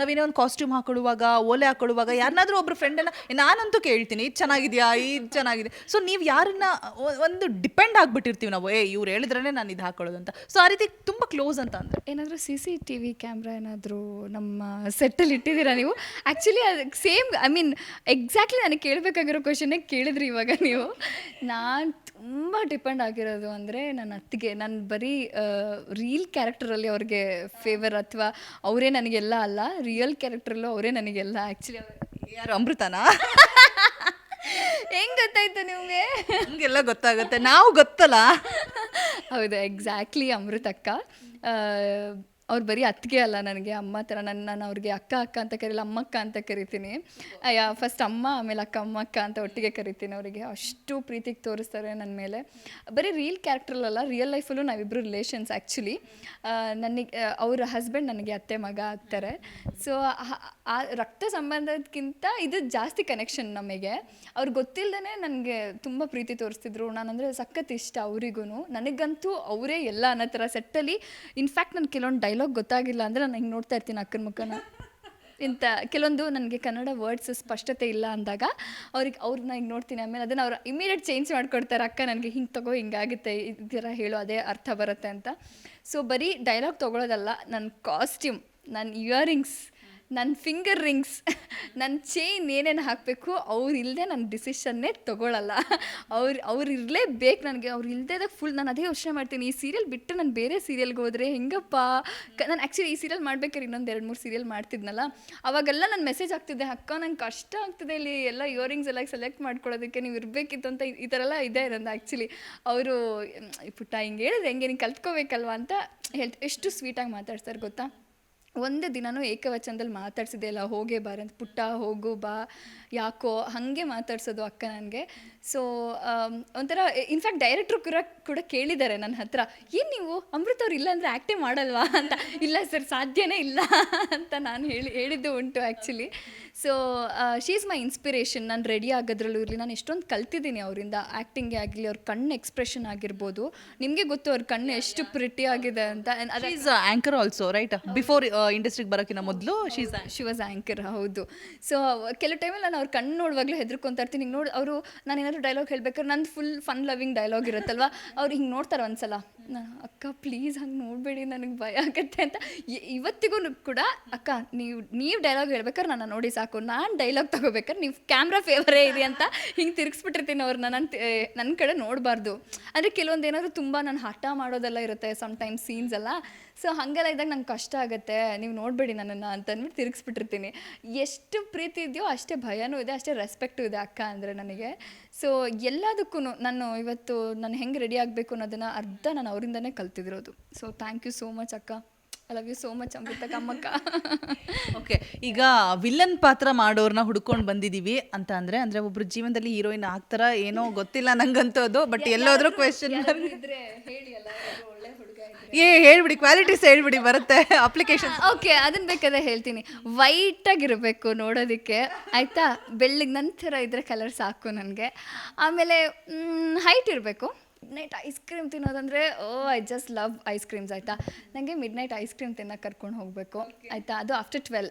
ನಾವೇನೋ ಒಂದು ಕಾಸ್ಟ್ಯೂಮ್ ಹಾಕೊಳ್ಳುವಾಗ, ಓಲೆ ಹಾಕೊಳ್ಳುವಾಗ ಯಾರನ್ನಾದ್ರೂ ಒಬ್ರು ಫ್ರೆಂಡನ್ನ ನಾನಂತೂ ಕೇಳ್ತೀನಿ, ಇದು ಚೆನ್ನಾಗಿದೆಯಾ, ಇದು ಚೆನ್ನಾಗಿದೆ. ಸೊ ನೀವು ಯಾರನ್ನ ಒಂದು ಡಿಪೆಂಡ್ ಆಗಿಬಿಟ್ಟಿರ್ತೀವಿ ನಾವು, ಏ, ಇವ್ರು ಹೇಳಿದ್ರೇ ನಾನು ಇದು ಹಾಕೊಳ್ಳೋದು ಅಂತ. ಸೊ ಆ ರೀತಿ ತುಂಬ ಕ್ಲೋಸ್ ಅಂತ ಅಂದರೆ. ಏನಾದರೂ C C T V camera ಏನಾದರೂ ನಮ್ಮ ಸೆಟ್ಟಲ್ಲಿ ಇಟ್ಟಿದ್ದೀರಾ ನೀವು? Actually same I mean exactly ನನಗೆ ಕೇಳಬೇಕಾಗಿರೋ ಕ್ವಶನ್ನೇ ಕೇಳಿದ್ರಿ ಇವಾಗ ನೀವು. ನಾನು ತುಂಬ ಡಿಪೆಂಡ್ ಆಗಿರೋದು ಅಂದರೆ ನನ್ನ ಅತ್ತಿಗೆ. ನಾನು ಬರೀ ರೀಲ್ ಕ್ಯಾರೆಕ್ಟರಲ್ಲಿ ಅವ್ರಿಗೆ ಫೇವರ್ ಅಥವಾ ಅವರೇ ನನಗೆಲ್ಲ ಅಲ್ಲ ರಿಯಲ್ ಕ್ಯಾರೆಕ್ಟ್ರಲ್ಲೂ ಅವರೇ ನನಗೆಲ್ಲ. ಆ್ಯಕ್ಚುಲಿ ಯಾರು ಅಮೃತನಾ? ಹೆಂಗೆ ಗೊತ್ತಾಯ್ತು ನಿಮಗೆ? ನಮಗೆಲ್ಲ ಗೊತ್ತಾಗುತ್ತೆ. ನಾವು ಗೊತ್ತಲ್ಲ. ಹೌದು ಎಕ್ಸಾಕ್ಟ್ಲಿ ಅಮೃತಕ್ಕ. ಅವ್ರು ಬರೀ ಅತ್ತಿಗೆ ಅಲ್ಲ ನನಗೆ, ಅಮ್ಮ ಥರ ನನ್ನ ನಾನು ಅವ್ರಿಗೆ ಅಕ್ಕ ಅಕ್ಕ ಅಂತ ಕರೀಲ್ಲ, ಅಮ್ಮಕ್ಕ ಅಂತ ಕರಿತೀನಿ. ಅಯ್ಯ ಫಸ್ಟ್ ಅಮ್ಮ, ಆಮೇಲೆ ಅಕ್ಕ, ಅಮ್ಮಕ್ಕ ಅಂತ ಒಟ್ಟಿಗೆ ಕರಿತೀನಿ ಅವರಿಗೆ. ಅಷ್ಟು ಪ್ರೀತಿಗೆ ತೋರಿಸ್ತಾರೆ ನನ್ನ ಮೇಲೆ. ಬರೀ ರೀಲ್ ಕ್ಯಾರೆಕ್ಟ್ರಲ್ಲ ರಿಯಲ್ ಲೈಫಲ್ಲೂ ನಾವಿಬ್ಬರು ರಿಲೇಷನ್ಸ್ ಆ್ಯಕ್ಚುಲಿ ನನಗೆ ಅವರ ಹಸ್ಬೆಂಡ್ ನನಗೆ ಅತ್ತೆ, ಮಗ ಆಗ್ತಾರೆ. ಸೊ ಆ ರಕ್ತ ಸಂಬಂಧಕ್ಕಿಂತ ಇದು ಜಾಸ್ತಿ ಕನೆಕ್ಷನ್ ನಮಗೆ. ಅವ್ರು ಗೊತ್ತಿಲ್ಲದೇ ನನಗೆ ತುಂಬ ಪ್ರೀತಿ ತೋರಿಸ್ತಿದ್ರು. ನಾನಂದರೆ ಸಖತ್ ಇಷ್ಟ ಅವರಿಗೂ ನನಗಂತೂ ಅವರೇ ಎಲ್ಲ ಅನ್ನೋ ಥರ ಸೆಟ್ಟಲ್ಲಿ ಇನ್ಫ್ಯಾಕ್ಟ್ ನಾನು ಕೆಲವೊಂದು ಡೈಲಾಗ್ ಗೊತ್ತಾಗಿಲ್ಲ ಅಂದರೆ ನಾನು ಹಿಂಗೆ ನೋಡ್ತಾ ಇರ್ತೀನಿ ಅಕ್ಕನ ಮುಖನ. ಇಂಥ ಕೆಲವೊಂದು ನನಗೆ ಕನ್ನಡ ವರ್ಡ್ಸ್ ಸ್ಪಷ್ಟತೆ ಇಲ್ಲ ಅಂದಾಗ ಅವ್ರಿಗೆ ಅವ್ರನ್ನ ಹಿಂಗೆ ನೋಡ್ತೀನಿ. ಆಮೇಲೆ ಅದನ್ನು ಅವ್ರು ಇಮಿಡಿಯೇಟ್ ಚೇಂಜ್ ಮಾಡ್ಕೊಡ್ತಾರೆ. ಅಕ್ಕ ನನಗೆ ಹಿಂಗೆ ತಗೋ ಹಿಂಗಾಗುತ್ತೆ ಈ ಥರ ಹೇಳೋ ಅದೇ ಅರ್ಥ ಬರುತ್ತೆ ಅಂತ. ಸೊ ಬರೀ ಡೈಲಾಗ್ ತೊಗೊಳೋದಲ್ಲ ನನ್ನ ಕಾಸ್ಟ್ಯೂಮ್ ನನ್ನ ಇಯರಿಂಗ್ಸ್ ನನ್ನ ಫಿಂಗರ್ ರಿಂಗ್ಸ್ ನನ್ನ ಚೈನ್ ಏನೇನು ಹಾಕಬೇಕು, ಅವ್ರು ಇಲ್ಲದೆ ನನ್ನ ಡಿಸಿಷನ್ನೇ ತೊಗೊಳಲ್ಲ. ಅವ್ರು ಅವ್ರು ಇರಲೇಬೇಕು ನನಗೆ, ಅವ್ರು ಇಲ್ಲದೆ ಫುಲ್ ನಾನು ಅದೇ ಯೋಚನೆ ಮಾಡ್ತೀನಿ. ಈ ಸೀರಿಯಲ್ ಬಿಟ್ಟು ನಾನು ಬೇರೆ ಸೀರಿಯಲ್ಗೆ ಹೋದರೆ ಹೆಂಗಪ್ಪ? ನಾನು ಆ್ಯಕ್ಚುಲಿ ಈ ಸೀರಿಯಲ್ ಮಾಡ್ಬೇಕಾದ್ರೆ ಇನ್ನೊಂದು ಎರಡು ಮೂರು ಸೀರಿಯಲ್ ಮಾಡ್ತಿದ್ನಲ್ಲ. ಅವಾಗೆಲ್ಲ ನಾನು ಮೆಸೇಜ್ ಆಗ್ತಿದ್ದೆ ಅಕ್ಕ, ನಂಗೆ ಕಷ್ಟ ಆಗ್ತಿದೆ ಇಲ್ಲಿ, ಎಲ್ಲ ಇಯರಿಂಗ್ಸ್ ಎಲ್ಲ ಸೆಲೆಕ್ಟ್ ಮಾಡ್ಕೊಳ್ಳೋದಕ್ಕೆ ನೀವು ಇರಬೇಕಿತ್ತು ಅಂತ ಈ- ಥರ ಎಲ್ಲ ಇದೆ ನಂದು ಆ್ಯಕ್ಚುಲಿ ಅವರು ಪುಟ್ಟ ಹಿಂಗೆ ಹೇಳಿದ್ರೆ ಹೆಂಗೆ, ನೀನು ಕಲ್ತ್ಕೋಬೇಕಲ್ವ? ಅಂತ ಹೇಳ್ತ, ಎಷ್ಟು ಸ್ವೀಟಾಗಿ ಮಾತಾಡ್ತಾರೆ ಗೊತ್ತಾ? ಒಂದು ದಿನನೂ ಏಕವಚನದಲ್ಲಿ ಮಾತಾಡ್ಸಿದ್ದೆ ಇಲ್ಲ ಹೋಗೇ ಬಾರ ಅಂತ ಪುಟ್ಟ ಹೋಗು ಬಾ ಯಾಕೋ ಹಾಗೆ ಮಾತಾಡ್ಸೋದು ಅಕ್ಕ ನನಗೆ. ಸೊ ಒಂಥರ ಇನ್ಫ್ಯಾಕ್ಟ್ ಡೈರೆಕ್ಟ್ರು ಕೂಡ ಕೂಡ ಕೇಳಿದ್ದಾರೆ ನನ್ನ ಹತ್ರ ಏನು ನೀವು ಅಮೃತ ಅವ್ರು ಇಲ್ಲ ಅಂದರೆ ಆ್ಯಕ್ಟೇ ಮಾಡಲ್ವಾ? ಅಂತ ಇಲ್ಲ ಸರ್ ಸಾಧ್ಯನೇ ಇಲ್ಲ ಅಂತ ನಾನು ಹೇಳಿ ಹೇಳಿದ್ದು ಉಂಟು actually so she is my inspiration ನಾನು ರೆಡಿ ಆಗೋದ್ರಲ್ಲೂ ಇರಲಿ. ನಾನು ಎಷ್ಟೊಂದು ಕಲ್ತಿದ್ದೀನಿ ಅವರಿಂದ. ಆ್ಯಕ್ಟಿಂಗೇ ಆಗಲಿ ಅವ್ರ ಕಣ್ಣು ಎಕ್ಸ್ಪ್ರೆಷನ್ ಆಗಿರ್ಬೋದು. ನಿಮಗೆ ಗೊತ್ತು ಅವ್ರ ಕಣ್ಣು ಎಷ್ಟು ಪ್ರಿಟಿ ಆಗಿದೆ ಅಂತ. ಆಲ್ಸೋ ರೈಟ್ ಬಿಫೋರ್ ಇಂಡಸ್ಟ್ರಿಗೆ ಬರೋಕ್ಕಿಂತ ಮೊದಲು ಶೀಸ್ ಶಿ ವಾಸ್ ಆ್ಯಂಕರ್ ಹೌದು. ಸೊ ಕೆಲವು ಟೈಮಲ್ಲಿ ನಾನು ಅವ್ರ ಕಣ್ಣು ನೋಡುವಾಗಲೂ ಹೆದರ್ಕೊಂತ ಇರ್ತೀನಿ. ಹಿಂಗೆ ನೋಡಿ ಅವರು ನಾನು ಏನಾದರೂ ಡೈಲಾಗ್ ಹೇಳ್ಬೇಕಾದ್ರೆ ನಂದು ಫುಲ್ ಫನ್ ಲವಿಂಗ್ ಡೈಲಾಗ್ ಇರುತ್ತಲ್ವ? ಅವ್ರು ಹಿಂಗೆ ನೋಡ್ತಾರೆ ಒಂದ್ಸಲ. ಅಕ್ಕ ಪ್ಲೀಸ್ ಹಂಗೆ ನೋಡಬೇಡಿ ನನಗೆ ಭಯ ಆಗುತ್ತೆ ಅಂತ. ಇವತ್ತಿಗೂ ಕೂಡ ಅಕ್ಕ ನೀವು ನೀವು ಡೈಲಾಗ್ ಹೇಳ್ಬೇಕಾದ್ರೆ ನನ್ನ ನೋಡಿ ಸಾಕು. ನಾನು ಡೈಲಾಗ್ ತಗೋಬೇಕಾದ್ರೆ ನೀವು ಕ್ಯಾಮ್ರಾ ಫೇವರೇ ಇದೆ ಅಂತ ಹಿಂಗೆ ತಿರುಗಿಸ್ಬಿಟ್ಟಿರ್ತೀನಿ ಅವ್ರನ್ನ ನನ್ನ ನನ್ನ ಕಡೆ ನೋಡಬಾರ್ದು. ಅಂದರೆ ಕೆಲವೊಂದು ಏನಾದರೂ ತುಂಬ ನಾನು ಹಠ ಮಾಡೋದೆಲ್ಲ ಇರುತ್ತೆ ಸಮ್ ಸಮ್ಟೈಮ್ಸ್ ಸೀನ್ಸ್ ಎಲ್ಲ. ಸೊ ಹಾಗೆಲ್ಲ ಇದ್ದಾಗ ನಂಗೆ ಕಷ್ಟ ಆಗುತ್ತೆ ನೀವು ನೋಡಬೇಡಿ ನನ್ನನ್ನು ಅಂತ ಅಂದ್ಬಿಟ್ಟು ತಿರುಗಿಸ್ಬಿಟ್ಟಿರ್ತೀನಿ. ಎಷ್ಟು ಪ್ರೀತಿ ಇದೆಯೋ ಅಷ್ಟೇ ಭಯನೂ ಇದೆ ಅಷ್ಟೇ ರೆಸ್ಪೆಕ್ಟು ಇದೆ ಅಕ್ಕ ಅಂದರೆ ನನಗೆ. ಸೊ ಎಲ್ಲದಕ್ಕೂ ನಾನು ಇವತ್ತು ನಾನು ಹೆಂಗೆ ರೆಡಿ ಆಗಬೇಕು ಅನ್ನೋದನ್ನು ಅರ್ಧ ನಾನು ಅವರಿಂದನೇ ಕಲ್ತಿದಿರೋದು. So thank you so much ಅಕ್ಕ. I love you so much Amrutha ಕಮ್ಮಕ್ಕ. Okay ಈಗ ವಿಲನ್ ಪಾತ್ರ ಮಾಡೋರ್ನ ಹುಡ್ಕೊಂಡು ಬಂದಿದ್ದೀವಿ ಅಂತ ಅಂದರೆ ಅಂದರೆ ಒಬ್ರು ಜೀವನದಲ್ಲಿ ಹೀರೋಯಿನ್ ಆಗ್ತಾರ ಏನೋ ಗೊತ್ತಿಲ್ಲ ನಂಗಂತೂ ಅದು ಬಟ್ ಎಲ್ಲೋದ್ರೂ ಕ್ವೆಶನ್ ಏ, ಹೇಳ್ಬಿಡಿ ಕ್ವಾಲಿಟೀಸ್ ಹೇಳ್ಬಿಡಿ, ಬರುತ್ತೆ. ಅಪ್ಲಿಕೇಶನ್ ಓಕೆ ಅದನ್ನ ಬೇಕಾದ್ರೆ ಹೇಳ್ತೀನಿ. ವೈಟ್ ಆಗಿರಬೇಕು ನೋಡೋದಕ್ಕೆ, ಆಯ್ತಾ? ಬೆಳ್ಳಿಗೆ ನಂತರ ಇದ್ರೆ ಕಲರ್ ಸಾಕು ನನಗೆ. ಆಮೇಲೆ ಹೈಟ್ ಇರಬೇಕು. ಮಿಡ್ ನೈಟ್ ಐಸ್ ಕ್ರೀಮ್ ತಿನ್ನೋದಂದರೆ, ಓ I just love ice creams ಆಯಿತಾ? ನನಗೆ ಮಿಡ್ ನೈಟ್ ಐಸ್ ಕ್ರೀಮ್ ತಿನ್ನೋಕೆ ಕರ್ಕೊಂಡು ಹೋಗಬೇಕು. ಆಯಿತಾ? ಅದು ಆಫ್ಟರ್ ಟ್ವೆಲ್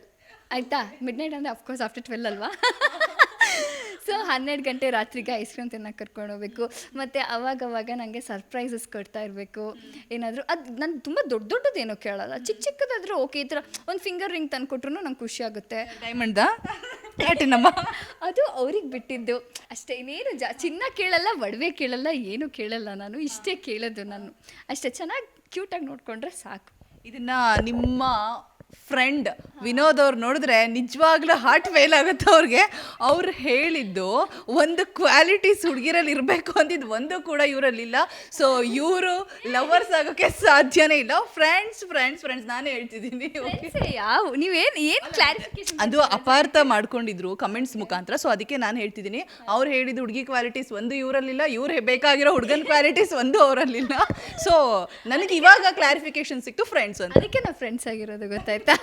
ಆಯಿತಾ? ಮಿಡ್ ನೈಟ್ ಅಂದರೆ ಅಫ್ಕೋರ್ಸ್ ಆಫ್ಟರ್ ಟ್ವೆಲ್ ಅಲ್ವಾ? ಸೊ ಹನ್ನೆರಡು ಗಂಟೆ ರಾತ್ರಿಗೆ ಐಸ್ ಕ್ರೀಮ್ ತಿನ್ನೋಕೆ ಕರ್ಕೊಂಡು ಹೋಗ್ಬೇಕು. ಮತ್ತು ಅವಾಗ ಅವಾಗ ನನಗೆ ಸರ್ಪ್ರೈಸಸ್ ಕೊಡ್ತಾ ಇರಬೇಕು. ಏನಾದರೂ ಅದು ನಾನು ತುಂಬ ದೊಡ್ಡ ದೊಡ್ಡದೇನು ಕೇಳಲ್ಲ. ಚಿಕ್ಕ ಚಿಕ್ಕದಾದರೂ ಓಕೆ ಈ ಥರ ಒಂದು ಫಿಂಗರ್ ರಿಂಗ್ ತಂದು ಕೊಟ್ರು ನಂಗೆ ಖುಷಿ ಆಗುತ್ತೆ. ಡೈಮಂಡ್ದ ಪ್ಲಾಟಿನಮ್ಮ ಅದು ಅವ್ರಿಗೆ ಬಿಟ್ಟಿದ್ದು. ಅಷ್ಟೇ ಇನ್ನೇನು ಜಾ ಚಿನ್ನ ಕೇಳಲ್ಲ ಒಡವೆ ಕೇಳಲ್ಲ ಏನು ಕೇಳಲ್ಲ ನಾನು. ಇಷ್ಟೇ ಕೇಳೋದು ನಾನು. ಅಷ್ಟೇ ಚೆನ್ನಾಗಿ ಕ್ಯೂಟಾಗಿ ನೋಡಿಕೊಂಡ್ರೆ ಸಾಕು. ಇದನ್ನ ನಿಮ್ಮ ಫ್ರೆಂಡ್ ವಿನೋದ್ ಅವ್ರು ನೋಡಿದ್ರೆ ನಿಜವಾಗ್ಲೂ ಹಾರ್ಟ್ ಫೇಲ್ ಆಗುತ್ತೆ ಅವ್ರಿಗೆ. ಅವ್ರು ಹೇಳಿದ್ದು ಒಂದು ಕ್ವಾಲಿಟೀಸ್ ಹುಡುಗಿರಲ್ಲಿ ಇರಬೇಕು ಅಂದಿದ್ದು ಒಂದು ಕೂಡ ಇವರಲ್ಲಿಲ್ಲ ಸೊ ಇವರು ಲವರ್ಸ್ ಆಗೋಕ್ಕೆ ಸಾಧ್ಯನೇ ಇಲ್ಲ. ಫ್ರೆಂಡ್ಸ್ ಫ್ರೆಂಡ್ಸ್ ಫ್ರೆಂಡ್ಸ್ ನಾನೇ ಹೇಳ್ತಿದ್ದೀನಿ ಯಾವ ನೀವೇನು ಏನು ಕ್ಲಾರಿಫಿಕೇಶನ್ ಅದು ಅಪಾರ್ಥ ಮಾಡ್ಕೊಂಡಿದ್ರು ಕಮೆಂಟ್ಸ್ ಮುಖಾಂತರ. ಸೊ ಅದಕ್ಕೆ ನಾನು ಹೇಳ್ತಿದ್ದೀನಿ. ಅವ್ರು ಹೇಳಿದ ಹುಡುಗಿ ಕ್ವಾಲಿಟೀಸ್ ಒಂದು ಇವರಲ್ಲಿಲ್ಲ ಇವ್ರು ಬೇಕಾಗಿರೋ ಹುಡುಗನ ಕ್ವಾಲಿಟೀಸ್ ಒಂದು ಅವರಲ್ಲಿಲ್ಲ ಸೊ ನನಗೆ ಇವಾಗ ಕ್ಲಾರಿಫಿಕೇಶನ್ ಸಿಕ್ತು ಫ್ರೆಂಡ್ಸ್ ಅಂತ. ಅದಕ್ಕೆ ನಾವು ಫ್ರೆಂಡ್ಸ್ ಆಗಿರೋದು ಗೊತ್ತಾಯ್ತಾ?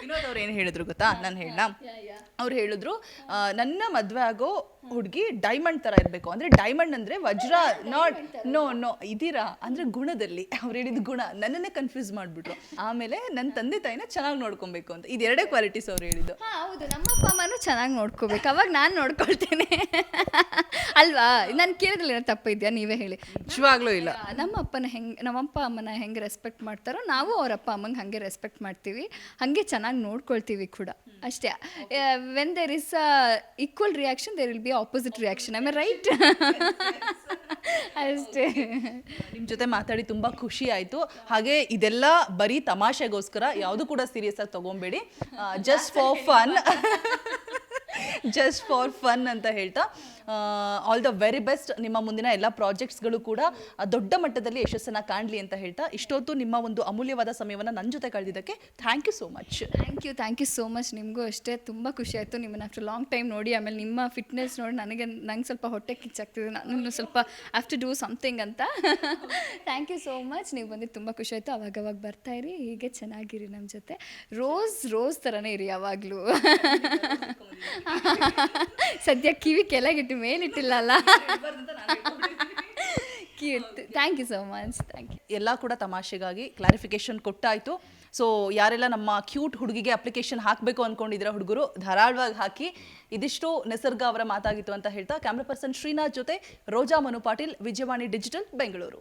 ವಿನೋದ್ ಅವ್ರು ಏನು ಹೇಳಿದ್ರು ಗೊತ್ತಾ? ನಾನು ಹೇಳ ಅವ್ರು ಹೇಳಿದ್ರು ನನ್ನ ಮದುವೆ ಆಗೋ ಹುಡುಗಿ ಡೈಮಂಡ್ ತರ ಇರಬೇಕು. ಅಂದ್ರೆ ಡೈಮಂಡ್ ಅಂದ್ರೆ ವಜ್ರ ನಾಟ್ ನೋ ನೋ ಇದೀರಾ ಅಂದ್ರೆ ಗುಣದಲ್ಲಿ. ಅವ್ರು ಹೇಳಿದ ಗುಣ. ನನ್ನನ್ನೇ ಕನ್ಫ್ಯೂಸ್ ಮಾಡ್ಬಿಟ್ರು. ಆಮೇಲೆ ನನ್ನ ತಂದೆ ತಾಯಿನ ಚೆನ್ನಾಗಿ ನೋಡ್ಕೊಬೇಕು ಅಂತ. ಇದೆರಡೇ ಎರಡೇ ಕ್ವಾಲಿಟೀಸ್ ಅವ್ರು ಹೇಳಿದ್ದು. ಹಾ ಹೌದು. ನಮ್ಮ ಅಪ್ಪ ಅಮ್ಮನೂ ಚೆನ್ನಾಗಿ ನೋಡ್ಕೋಬೇಕು. ಅವಾಗ ನಾನು ನೋಡ್ಕೊಳ್ತೇನೆ. ಅಲ್ವಾ? ನಾನು ಕೇಳಿದ್ರೆ ಏನೋ ತಪ್ಪು ಇದೆಯಾ? ನೀವೇ ಹೇಳಿ. ನಿಜವಾಗ್ಲೂ ಇಲ್ಲ. ನಮ್ಮ ಅಪ್ಪನ ಹೆಂಗೆ ನಮ್ಮಪ್ಪ ಅಮ್ಮನ ಹೆಂಗೆ ರೆಸ್ಪೆಕ್ಟ್ ಮಾಡ್ತಾರೋ ನಾವು ಅವ್ರ ಅಪ್ಪ ಅಮ್ಮಂಗೆ ಹಾಗೆ ರೆಸ್ಪೆಕ್ಟ್ ಮಾಡ್ತೀವಿ. ಹಾಗೆ ಚೆನ್ನಾಗಿ ನೋಡ್ಕೊಳ್ತೀವಿ ಕೂಡ. ಅಷ್ಟೇ. When there is a equal reaction there will be opposite reaction I right ಅಷ್ಟೇ. ನಿಮ್ಮ ಜೊತೆ ಮಾತಾಡಿ ತುಂಬ ಖುಷಿ ಆಯಿತು. ಹಾಗೆ ಇದೆಲ್ಲ ಬರೀ ತಮಾಷೆಗೋಸ್ಕರ ಯಾವುದು ಕೂಡ ಸೀರಿಯಸ್ ಆಗಿ ತಗೊಂಬೇಡಿ. Just for fun just for fun ಅಂತ ಹೇಳ್ತಾ ಆಲ್ ದ ವೆರಿ ಬೆಸ್ಟ್ ನಿಮ್ಮ ಮುಂದಿನ ಎಲ್ಲ ಪ್ರಾಜೆಕ್ಟ್ಸ್ಗಳು ಕೂಡ ದೊಡ್ಡ ಮಟ್ಟದಲ್ಲಿ ಯಶಸ್ಸನ್ನು ಕಾಣಲಿ ಅಂತ ಹೇಳ್ತಾ, ಇಷ್ಟೊತ್ತು ನಿಮ್ಮ ಒಂದು ಅಮೂಲ್ಯವಾದ ಸಮಯವನ್ನು ನನ್ನ ಜೊತೆ ಕಳೆದಿದ್ದಕ್ಕೆ thank you so much thank you thank you so much ನಿಮಗೂ ಅಷ್ಟೇ ತುಂಬ ಖುಷಿ ಆಯಿತು. ನಿಮ್ಮನ್ನ ಆಫ್ಟರ್ ಲಾಂಗ್ ಟೈಮ್ ನೋಡಿ, ಆಮೇಲೆ ನಿಮ್ಮ ಫಿಟ್ನೆಸ್ ನೋಡಿ ನನಗೆ ನಂಗೆ ಸ್ವಲ್ಪ ಹೊಟ್ಟೆ ಕಿಚ್ಚಾಗ್ತಿದೆ ನಾನು ಸ್ವಲ್ಪ ಹ್ಯಾವ್ ಟು ಡೂ ಸಮಥಿಂಗ್ ಅಂತ. ಥ್ಯಾಂಕ್ ಯು ಸೋ ಮಚ್ ನೀವು ಬಂದಿದ್ದು ತುಂಬ ಖುಷಿ ಆಯಿತು. ಅವಾಗವಾಗ ಬರ್ತಾ ಇರಿ. ಹೀಗೆ ಚೆನ್ನಾಗಿರಿ ನಮ್ಮ ಜೊತೆ. ರೋಸ್ ರೋಸ್ ಥರನೇ ಇರಿ ಯಾವಾಗಲೂ. ಸದ್ಯ ಕಿವಿ ಕೆಳಗಿಟ್ಟು ಮೇಲಿಟ್ಟಿಲ್ಲಲ್ಲ? Thank you so much thank you ಎಲ್ಲ ಕೂಡ ತಮಾಷೆಗಾಗಿ ಕ್ಲಾರಿಫಿಕೇಶನ್ ಕೊಟ್ಟಾಯಿತು. ಸೊ ಯಾರೆಲ್ಲ ನಮ್ಮ ಕ್ಯೂಟ್ ಹುಡುಗಿಗೆ ಅಪ್ಲಿಕೇಶನ್ ಹಾಕಬೇಕು ಅಂದ್ಕೊಂಡಿದ್ರೆ ಹುಡುಗರು, ಧಾರಾಳವಾಗಿ ಹಾಕಿ. ಇದಿಷ್ಟು ನಿಸರ್ಗ ಅವರ ಮಾತಾಗಿತ್ತು ಅಂತ ಹೇಳ್ತಾ ಕ್ಯಾಮ್ರಾ ಪರ್ಸನ್ ಶ್ರೀನಾಥ್ ಜೊತೆ ರೋಜಾ ಮನು ಪಾಟೀಲ್, ವಿಜಯವಾಣಿ ಡಿಜಿಟಲ್ ಬೆಂಗಳೂರು.